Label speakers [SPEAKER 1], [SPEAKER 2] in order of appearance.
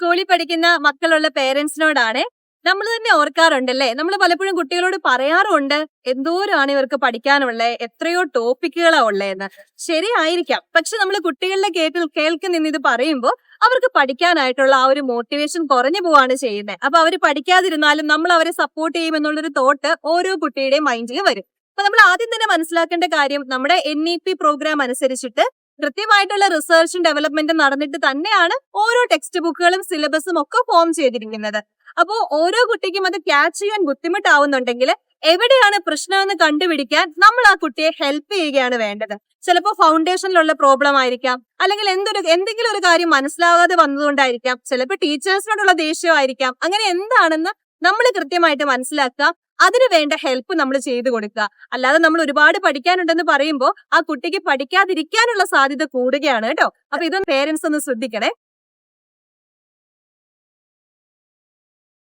[SPEAKER 1] സ്കൂളിൽ പഠിക്കുന്ന മക്കളുള്ള പേരൻസിനോടാണ് നമ്മൾ തന്നെ ഓർക്കാറുണ്ടല്ലേ? നമ്മൾ പലപ്പോഴും കുട്ടികളോട് പറയാറുണ്ട് എന്തോരമാണ് ഇവർക്ക് പഠിക്കാനുള്ളത് എത്രയോ ടോപ്പിക്കുകളാ ഉള്ളതെന്ന് ശരിയായിരിക്കാം. പക്ഷെ നമ്മൾ കുട്ടികളുടെ കേട്ടിൽ കേൾക്കുന്ന ഇത് പറയുമ്പോൾ അവർക്ക് പഠിക്കാനായിട്ടുള്ള ആ ഒരു മോട്ടിവേഷൻ കുറഞ്ഞു പോവാണ് ചെയ്യുന്നത് അപ്പൊ അവർ പഠിക്കാതിരുന്നാലും നമ്മൾ അവരെ സപ്പോർട്ട് ചെയ്യുമെന്നുള്ളൊരു തോട്ട് ഓരോ കുട്ടിയുടെയും മൈൻഡിൽ വരും. അപ്പൊ നമ്മൾ ആദ്യം തന്നെ മനസ്സിലാക്കേണ്ട കാര്യം നമ്മുടെ എൻ ഇ പി പ്രോഗ്രാം അനുസരിച്ചിട്ട് കൃത്യമായിട്ടുള്ള റിസർച്ചും ഡെവലപ്മെന്റും നടന്നിട്ട് തന്നെയാണ് ഓരോ ടെക്സ്റ്റ് ബുക്കുകളും സിലബസും ഒക്കെ ഫോം ചെയ്തിരിക്കുന്നത്. അപ്പോൾ ഓരോ കുട്ടിക്കും അത് ക്യാച്ച് ചെയ്യാൻ ബുദ്ധിമുട്ടാവുന്നുണ്ടെങ്കിൽ എവിടെയാണ് പ്രശ്നമെന്ന് കണ്ടുപിടിക്കാൻ നമ്മൾ ആ കുട്ടിയെ ഹെൽപ്പ് ചെയ്യുകയാണ് വേണ്ടത്. ചിലപ്പോൾ ഫൗണ്ടേഷനിലുള്ള പ്രോബ്ലം ആയിരിക്കാം. അല്ലെങ്കിൽ എന്തൊരു എന്തെങ്കിലും ഒരു കാര്യം മനസ്സിലാകാതെ വന്നതുകൊണ്ടായിരിക്കാം. ചിലപ്പോൾ ടീച്ചേഴ്സിനോടുള്ള ദേഷ്യമായിരിക്കാം അങ്ങനെ എന്താണെന്ന് നമ്മൾ കൃത്യമായിട്ട് മനസ്സിലാക്കുക. അതിന് വേണ്ട ഹെൽപ്പ് നമ്മൾ ചെയ്തു കൊടുക്കുക. അല്ലാതെ നമ്മൾ ഒരുപാട് പഠിക്കാനുണ്ടെന്ന് പറയുമ്പോൾ ആ കുട്ടിക്ക് പഠിക്കാതിരിക്കാനുള്ള സാധ്യത കൂടുകയാണ് കേട്ടോ. അപ്പൊ ഇതൊന്നും പേരൻസ് ഒന്ന് ശ്രദ്ധിക്കണേ.